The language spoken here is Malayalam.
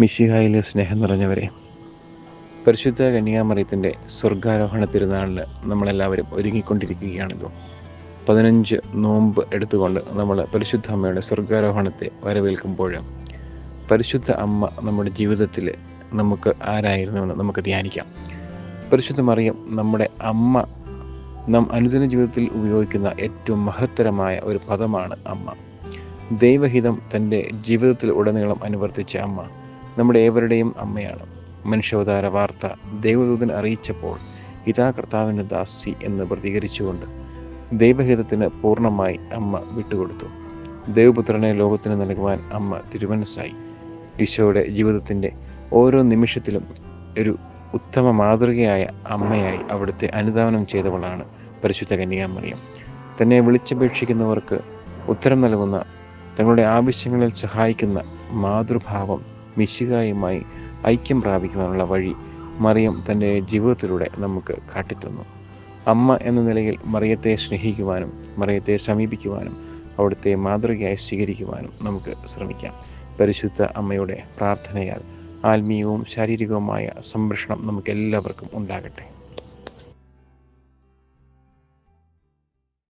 മിശിഹായിലെ സ്നേഹം നിറഞ്ഞവരെ പരിശുദ്ധ കന്യാമറിയത്തിന്റെ സ്വർഗാരോഹണ തിരുനാളിൽ നമ്മളെല്ലാവരും ഒരുങ്ങിക്കൊണ്ടിരിക്കുകയാണല്ലോ പതിനഞ്ച് നോമ്പ് എടുത്തുകൊണ്ട് നമ്മൾ പരിശുദ്ധ അമ്മയുടെ സ്വർഗാരോഹണത്തെ വരവേൽക്കുമ്പോൾ പരിശുദ്ധ അമ്മ നമ്മുടെ ജീവിതത്തിൽ നമുക്ക് ആരായിരുന്നുവെന്ന് നമുക്ക് ധ്യാനിക്കാം. പരിശുദ്ധ മറിയം നമ്മുടെ അമ്മ നാം അനുദിന ജീവിതത്തിൽ ഉപയോഗിക്കുന്ന ഏറ്റവും മഹത്തരമായ ഒരു പദമാണ് അമ്മ. ദൈവഹിതം തന്റെ ജീവിതത്തിൽ ഉടനീളം അനുവർത്തിച്ച അമ്മ. നമ്മുടെ ഏവരുടെയും അമ്മയാണ്. മനുഷ്യാവതാര വാർത്ത ദൈവദൂതൻ അറിയിച്ചപ്പോൾ ഇതാ കർത്താവിന്റെ ദാസി എന്ന് പ്രതികരിച്ചുകൊണ്ട് ദൈവഹിതത്തിന് പൂർണമായി അമ്മ വിട്ടുകൊടുത്തു. ദൈവപുത്രനെ ലോകത്തിന് നൽകുവാൻ അമ്മ തിരുമനസ്സായി. ഈശോയുടെ ജീവിതത്തിന്റെ ഓരോ നിമിഷത്തിലും ഒരു ഉത്തമ മാതൃകയായ അമ്മയായി അവിടുത്തെ അനുദാനം ചെയ്തവളാണ് പരിശുദ്ധ കന്യാമറിയം തന്നെ വിളിച്ചപേക്ഷിക്കുന്നവർക്ക് ഉത്തരം നൽകുന്ന തങ്ങളുടെ ആവശ്യങ്ങളിൽ സഹായിക്കുന്ന മാതൃഭാവം മിശികായുമായി ഐക്യം പ്രാപിക്കുവാനുള്ള വഴി മറിയം തന്റെ ജീവിതത്തിലൂടെ നമുക്ക് കാട്ടിത്തന്നു. അമ്മ എന്ന നിലയിൽ മറിയത്തെ സ്നേഹിക്കുവാനും മറിയത്തെ സമീപിക്കുവാനും അവിടുത്തെ മാതൃകയായി സ്വീകരിക്കുവാനും നമുക്ക് ശ്രമിക്കാം. പരിശുദ്ധ അമ്മയുടെ പ്രാർത്ഥനയാൽ ആത്മീയവും ശാരീരികവുമായ സംരക്ഷണം നമുക്കെല്ലാവർക്കും ഉണ്ടാകട്ടെ.